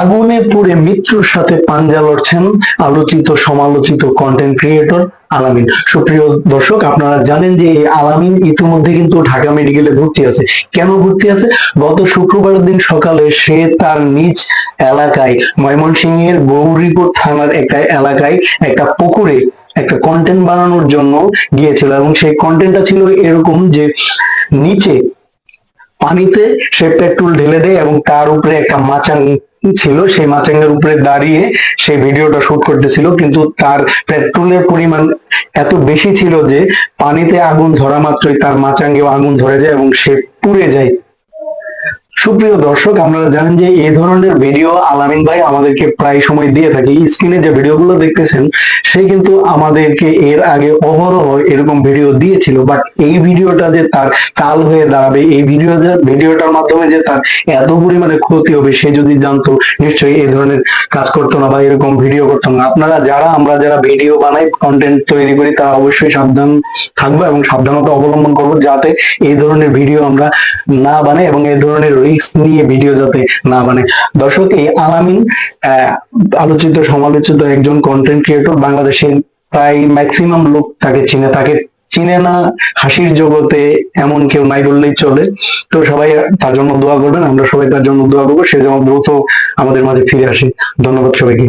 আগুনে পুড়ে মৃত্যুর সাথে পাঞ্জা লড়ছেন আলোচিত, সমালোচিত কন্টেন্ট ক্রিয়েটর আলামিন। সুপ্রিয় দর্শক, আপনারা জানেন যে এই আলামিন ইতিমধ্যে কিন্তু ঢাকা মেডিকেলে ভর্তি আছে। কেন ভর্তি আছে? গত শুক্রবার দিন সকালে সে তার নিজ এলাকায়, ময়মনসিংহের গৌরীপুর থানার একটা এলাকায় একটা পুকুরে একটা কন্টেন্ট বানানোর জন্য গিয়েছিল। এবং সেই কন্টেন্টটা ছিল এরকম যে নিচে পানিতে সে পেট্রোল ঢেলে দেয় এবং তার উপরে একটা মাচাং ছিল, সেই মাচাঙ্গের উপরে দাঁড়িয়ে সে ভিডিওটা শুট করতেছিল। কিন্তু তার পেট্রোলের পরিমাণ এত বেশি ছিল যে পানিতে আগুন ধরা মাত্রই তার মাচাঙ্গেও আগুন ধরে যায় এবং সে পুড়ে যায়। সুপ্রিয় দর্শক, আপনারা জানেন যে এই ধরনের ভিডিও আলামিন ভাই আমাদেরকে প্রায় সময় দিয়ে থাকে। স্ক্রিনে যে ভিডিওগুলো দেখতেছেন, সে কিন্তু আমাদেরকে এর আগে অহরহ এরকম ভিডিও দিয়েছিল বাট এই ভিডিওটা যে তার কাল হয়ে দাঁড়াবে, এই ভিডিও ভিডিওটার মাধ্যমে যে তার এত পরিমাণে ক্ষতি হবে, সে যদি জানতো, নিশ্চয়ই এই ধরনের কাজ করতো না বা এরকম ভিডিও করতো না। আপনারা যারা, আমরা যারা ভিডিও বানাই কন্টেন্ট তৈরি করি, তারা অবশ্যই সাবধান থাকব এবং সাবধানতা অবলম্বন করব, যাতে এই ধরনের ভিডিও আমরা না বানাই এবং এই ধরনের রিস্ক নিয়ে ভিডিও যাতে না বানাই দর্শক, এই আলামিন আলোচিত, সমালোচিত একজন কন্টেন্ট ক্রিয়েটর বাংলাদেশের প্রায় ম্যাক্সিমাম লোক তাকে চিনে। তাকে চিনে না হাসির জগতে এমন কেউ নাই বললেই চলে। তো সবাই তার জন্য দোয়া করবেন, আমরা সবাই তার জন্য দোয়া করব। সে যেন দ্রুত আমাদের মাঝে ফিরে আসে। ধন্যবাদ সবাইকে।